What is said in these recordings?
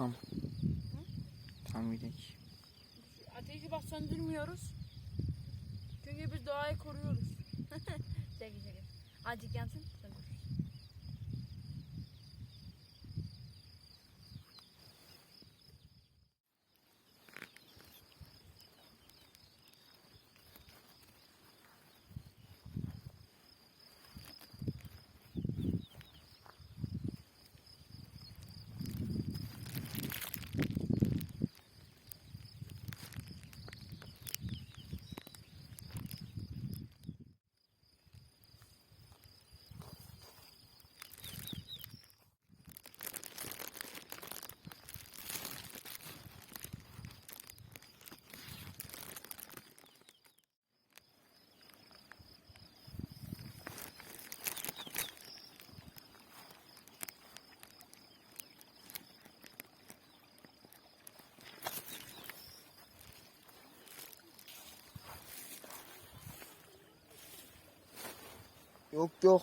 Tamam. Tamam gidelim. Ateşi bak söndürmüyoruz. Çünkü biz doğayı koruyoruz. şaka şaka. Azıcık yansın Yok yok.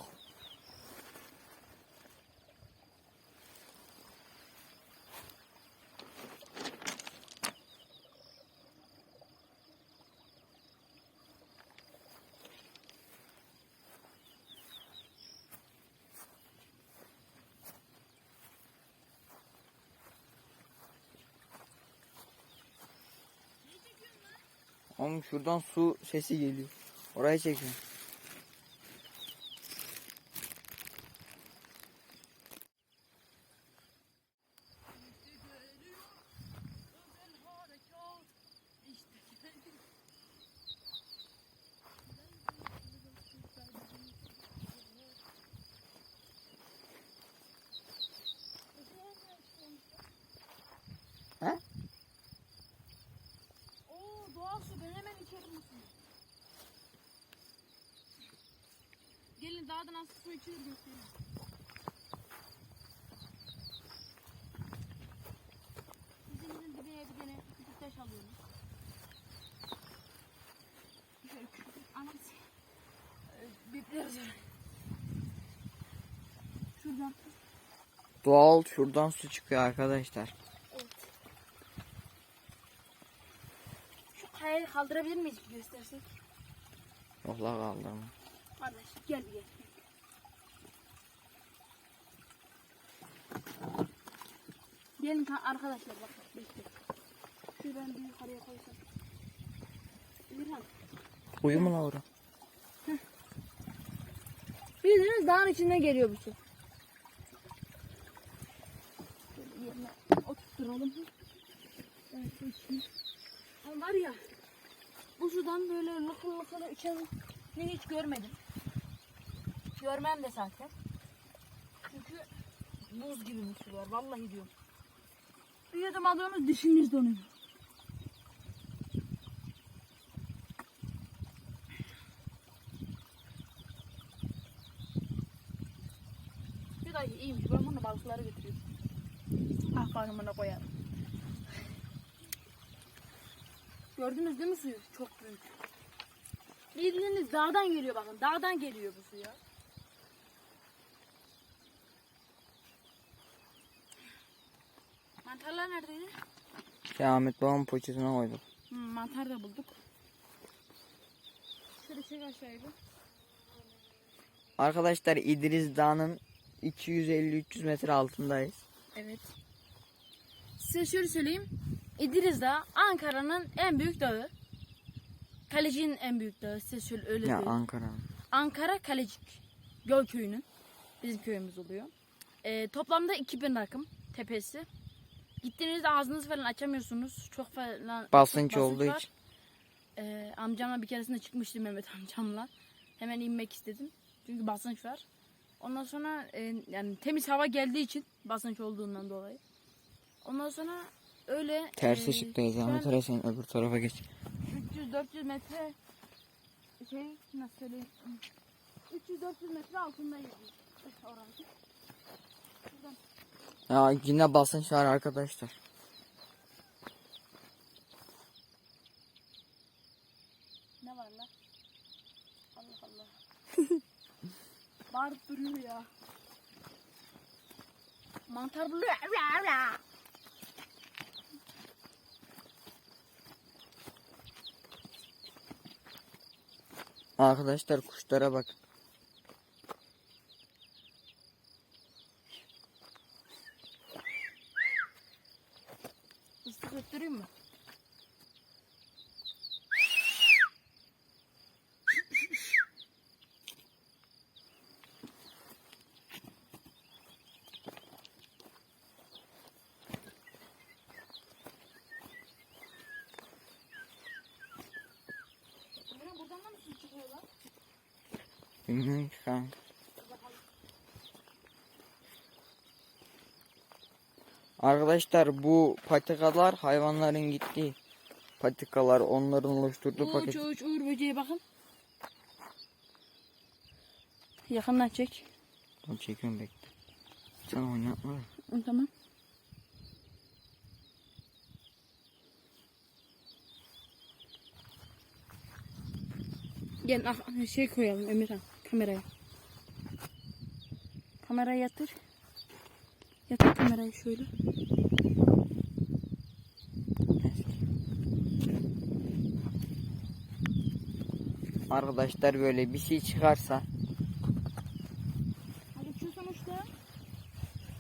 Oğlum şuradan su sesi geliyor. Oraya çekiyorum. He? Oo doğal su ben hemen içerim bu suyu. Gelin dağdan nasıl su içilir göstereyim. Bizimizin dibine bir tane küçük taş alıyoruz. Şöyle küçük. Ee, Bipliyoruz öyle. Şuradan. Doğal şuradan su çıkıyor arkadaşlar. Evet. Şu kayayı kaldırabilir miyiz bir göstersek? Yok la kaldırma. Kardeş gel bir gel. Gelin arkadaşlar bak bekle. Şuradan bir yukarıya koysam. Emirhan. Uyu mu la ora? Bildiğiniz dağın içinden geliyor bu su. Şöyle yerine oturtturalım. Evet. Ama var ya bu sudan böyle lıkır lıkır içeni hiç görmedim. Görmem de zaten. Çünkü buz gibi bu sular. Vallahi diyorum. Bir yudum alıyorsunuz dişiniz donuyor. Bir daha iyiymiş. Ben bunu balıklara götürüyorum. Ah karnımına koyarım. Gördünüz değil mi suyu? Çok büyük. Bildiğiniz dağdan geliyor bakın. Dağdan geliyor bu su ya. Mantarlar neredeydi? Şey Ahmet babamın poşetine koyduk. Hmm, mantar da bulduk. Şöyle çek aşağıya. Arkadaşlar İdris Dağı'nın 250-300 metre altındayız. Evet. Size şöyle söyleyeyim. İdris Dağı Ankara'nın en büyük dağı. Kalecik'in en büyük dağı. Size şöyle öyle Ya söyleyeyim. Ankara. Ankara Kalecik. Göl köyünün. Bizim köyümüz oluyor. Ee, toplamda 2000 rakım tepesi. Gittiğinizde ağzınızı falan açamıyorsunuz. Çok falan Basınç olduğu var. için. Ee, amcamla bir keresinde çıkmıştım Mehmet amcamla. Hemen inmek istedim. Çünkü basınç var. Ondan sonra e, yani temiz hava geldiği için basınç olduğundan dolayı. Ondan sonra öyle Ters e, ışıktayız. Ahmet oraya sen öbür tarafa geç. 300-400 metre şey nasıl söyleyeyim 300-400 metre altındayız orası. Şuradan ya yine basınç var arkadaşlar. Ne var lan? Allah Allah. Bağırıp duruyor ya. Mantar buluyor. Arkadaşlar kuşlara bakın. Öttüreyim mi? Buradan da kanka. Arkadaşlar bu patikalar hayvanların gittiği patikalar onların oluşturduğu Uç patik. uç uğur böceğe bakın. Yakından çek. Tamam çekiyorum bekle. Sen oynatma. Tamam. Gel ah, şey koyalım Emirhan kameraya. Kamerayı yatır. Yatır kamerayı şöyle. Arkadaşlar böyle bir şey çıkarsa Hadi şu sonuçta.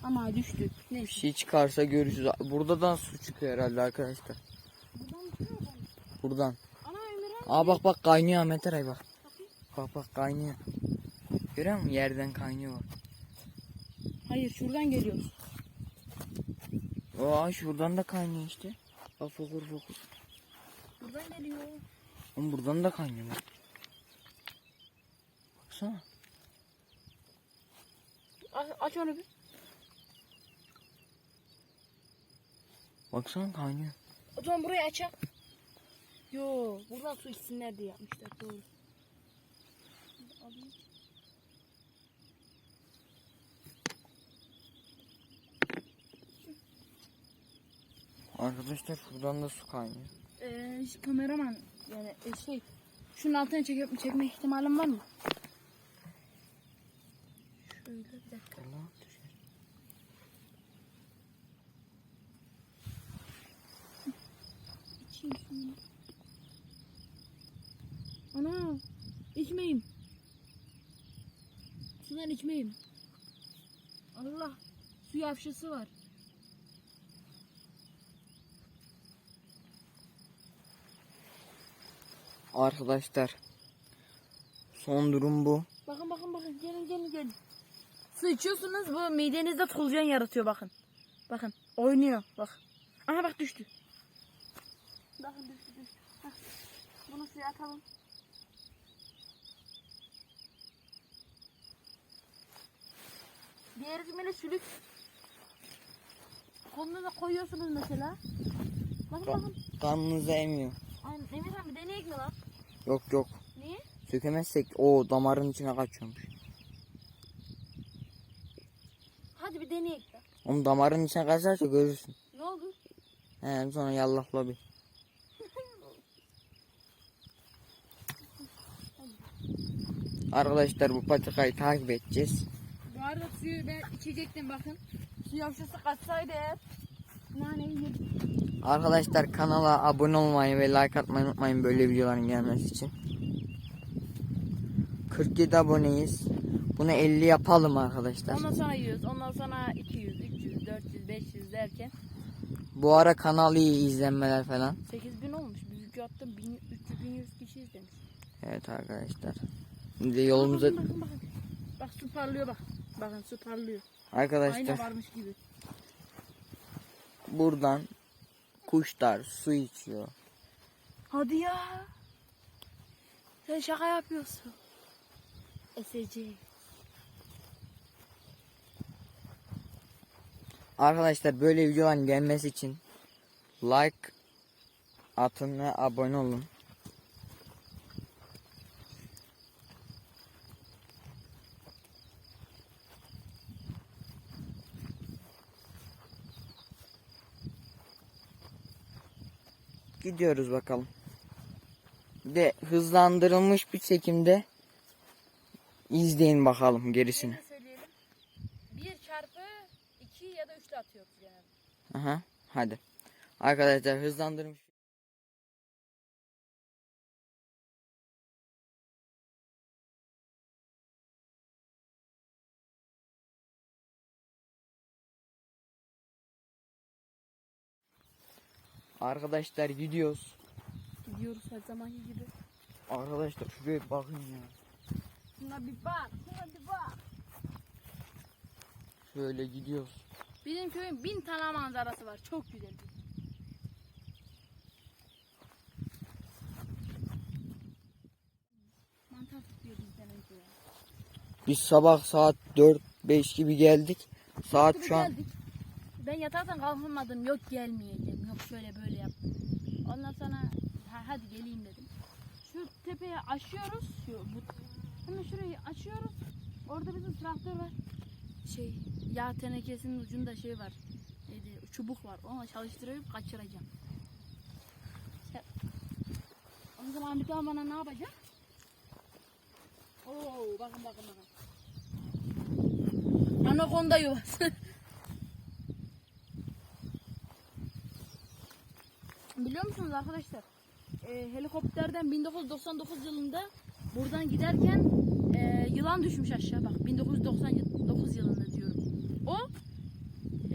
Ama düştü. bir Neyse. şey çıkarsa görüşürüz. Burada da su çıkıyor herhalde arkadaşlar. Buradan çıkıyor mu? Buradan. Ana Emirhan. Aa bak bak kaynıyor Ahmet Eray bak. Bak bak kaynıyor. Görüyor musun? Yerden kaynıyor bak. Hayır şuradan geliyor. Aa şuradan da kaynıyor işte. Bak fokur fokur. Buradan geliyor. Oğlum buradan da kaynıyor bak. Baksana. Aç, aç onu bir. Baksana kaynıyor. O zaman burayı açalım. Yo, buradan su içsinler diye yapmışlar. Doğru. Alayım. Arkadaşlar şuradan da su kaynıyor. Ee, kameraman yani e, şey şunun altına çekip çekme ihtimalim var mı? Şöyle bir dakika. Allah düşer. İçeyim şunu. Ana içmeyeyim. Sudan içmeyeyim. Allah su yavşası var. Arkadaşlar son durum bu. Bakın bakın bakın gelin gelin gelin. Su içiyorsunuz bu midenizde solucan yaratıyor bakın. Bakın oynuyor bak. Aha bak düştü. Bakın düştü düştü. Hah. Bunu suya atalım. Diğer kümele sülük. Kolunu da koyuyorsunuz mesela. Bakın bakın. Kanınızı emiyor. Aynen. Emir abi deneyek mi lan? Yok yok. Niye? Sökemezsek o damarın içine kaçıyormuş. Hadi bir deneyek de. Oğlum damarın içine kaçarsa görürsün. Ne oldu? He sonra yallahla bir. Arkadaşlar bu patikayı takip edeceğiz. Bu arada suyu ben içecektim bakın. Su yavşası kaçsaydı eğer. Naneyi yedim. Arkadaşlar kanala abone olmayı ve like atmayı unutmayın böyle videoların gelmesi için. 47 aboneyiz. Bunu 50 yapalım arkadaşlar. Ondan sonra 100, ondan sonra 200, 300, 400, 500 derken Bu ara kanal iyi izlenmeler falan. 8000 olmuş. Bir video attım 1300 1100 kişi izlemiş. Evet arkadaşlar. Şimdi yolumuza Bakın bakın bakın. Bak su parlıyor bak. Bakın su parlıyor. arkadaşlar Ayna varmış gibi. buradan kuşlar su içiyor. Hadi ya. Sen şaka yapıyorsun. Eseci. Arkadaşlar böyle videoların gelmesi için like atın ve abone olun. Gidiyoruz bakalım. Bir de hızlandırılmış bir çekimde izleyin bakalım gerisini. 1 çarpı 2 ya da 3 atıyoruz genelde. Aha, hadi. Arkadaşlar hızlandırmış. Arkadaşlar gidiyoruz. Gidiyoruz her zamanki gibi. Arkadaşlar şuraya bakın ya. Şuna bir bak. Şuna bir bak. Şöyle gidiyoruz. Bizim köyün bin tane manzarası var. Çok güzel. Mantar tutuyor bizden önce. Biz sabah saat 4-5 gibi geldik. Saat şu an geldik. Ben yatarken kalkamadım. Yok gelmeyeceğim. Şöyle böyle yap. Ondan sonra ha, hadi geleyim dedim. Şu tepeye aşıyoruz. Şu, bu, hemen şurayı açıyoruz. Orada bizim traktör var. Şey yağ tenekesinin ucunda şey var. Neydi? Çubuk var. Ona çalıştırıp kaçıracağım. İşte, o zaman bir daha bana ne yapacak? Oo bakın bakın bakın. Anakonda yuvası. Biliyor musunuz arkadaşlar? Ee, helikopterden 1999 yılında buradan giderken e, yılan düşmüş aşağı bak 1999 yılında diyorum. O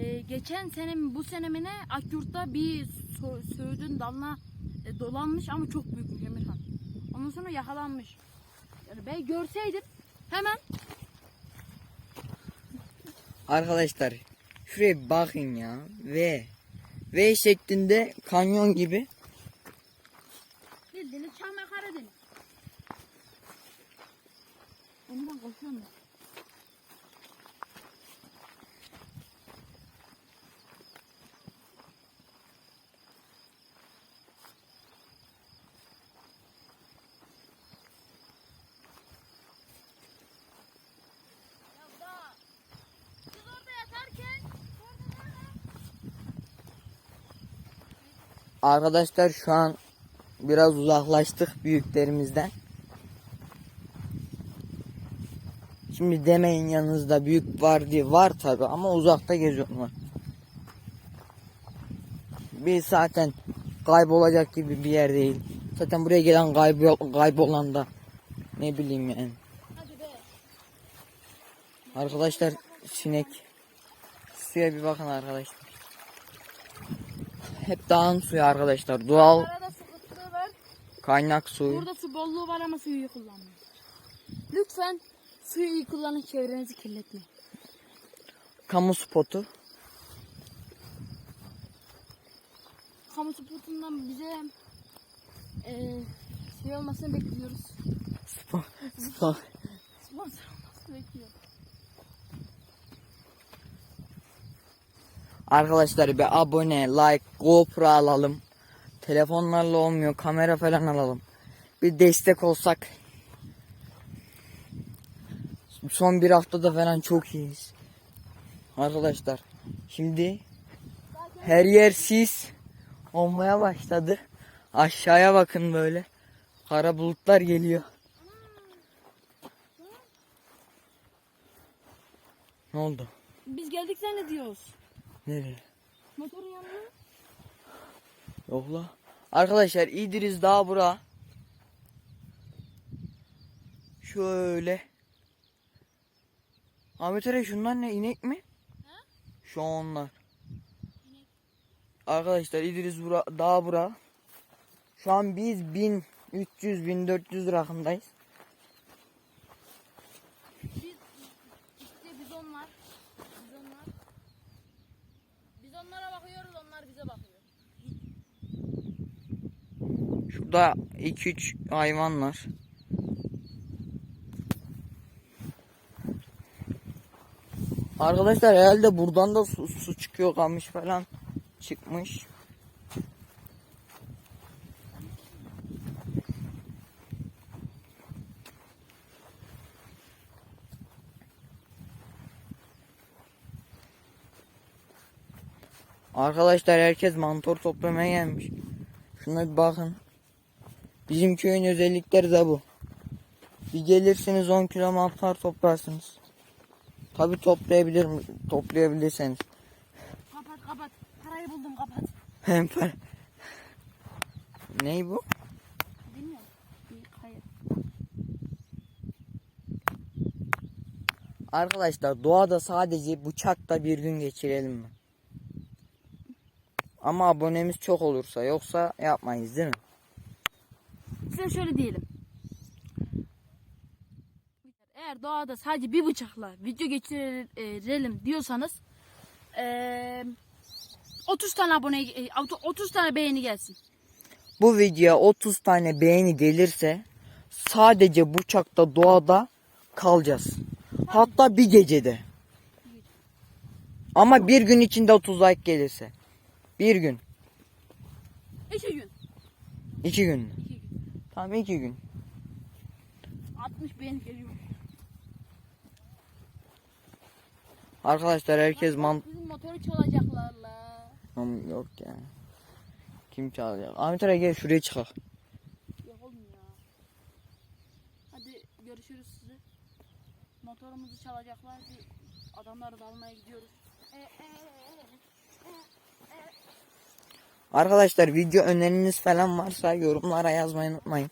e, geçen senem bu senemine Akyurt'ta bir söğüdün dalına e, dolanmış ama çok büyükmüş Emirhan. Ondan sonra yakalanmış. Yani ben görseydim hemen arkadaşlar şuraya bakın ya. V. V şeklinde kanyon gibi. bildiğiniz Çamlı Karadeniz. Ondan korkuyorum ben. Ya da siz orada yatarken orada Arkadaşlar şu an biraz uzaklaştık büyüklerimizden. Şimdi demeyin yanınızda büyük var diye var tabi ama uzakta geziyorlar. Bir zaten kaybolacak gibi bir yer değil. Zaten buraya gelen kaybol kaybolan da ne bileyim yani. Arkadaşlar sinek. Suya bir bakın arkadaşlar. Hep dağın suyu arkadaşlar. Doğal Arada var. kaynak suyu. Burada su bolluğu var ama suyu iyi kullanmayın. Lütfen suyu iyi kullanın çevrenizi kirletmeyin. Kamu spotu. Kamu spotundan bize eee şey olmasını bekliyoruz. Spor. Spor. Sponsor olmasını bekliyoruz. Arkadaşlar bir abone, like, GoPro alalım. Telefonlarla olmuyor. Kamera falan alalım. Bir destek olsak. Son bir haftada falan çok iyiyiz. Arkadaşlar şimdi her yer sis olmaya başladı. Aşağıya bakın böyle. Kara bulutlar geliyor. Ne oldu? Biz geldik zannediyoruz. Nereye? Motorun yanına. Yok la. Arkadaşlar İdris daha bura. Şöyle. Ahmet Eray şunlar ne inek mi? Şu onlar. Arkadaşlar İdris bura, daha bura. Şu an biz 1300 1400 rakımdayız. Biz işte biz onlar. Biz onlar. Biz onlara bakıyoruz onlar bize bakıyor. Şurada 2-3 hayvan var. Arkadaşlar herhalde buradan da su, su çıkıyor kamış falan çıkmış. Arkadaşlar herkes mantor toplamaya gelmiş. Şuna bir bakın. Bizim köyün özellikleri de bu. Bir gelirsiniz 10 kilo mantar toplarsınız. Tabi toplayabilir toplayabilirseniz. Kapat kapat. Parayı buldum kapat. Hem para. Ney bu? Bilmiyorum. Kayıt. Arkadaşlar doğada sadece bıçakla bir gün geçirelim mi? Ama abonemiz çok olursa yoksa yapmayız değil mi? Size şöyle diyelim. Eğer doğada sadece bir bıçakla video geçirelim diyorsanız eee 30 tane abone e, 30 tane beğeni gelsin. Bu videoya 30 tane beğeni gelirse sadece bıçakta doğada kalacağız. Hatta bir gecede. Ama bir gün içinde 30 like gelirse. Bir gün. İki gün. iki gün. Tamam iki gün. 60 beğeni geliyor. Arkadaşlar herkes man... Bizim motoru çalacaklar la. Am- Yok ya. Kim çalacak? Ahmet Eray gel şuraya çıkar. Yok oğlum ya. Hadi görüşürüz sizi. Motorumuzu çalacaklar. Adamları da almaya gidiyoruz. E, e, e, e. Arkadaşlar video öneriniz falan varsa yorumlara yazmayı unutmayın.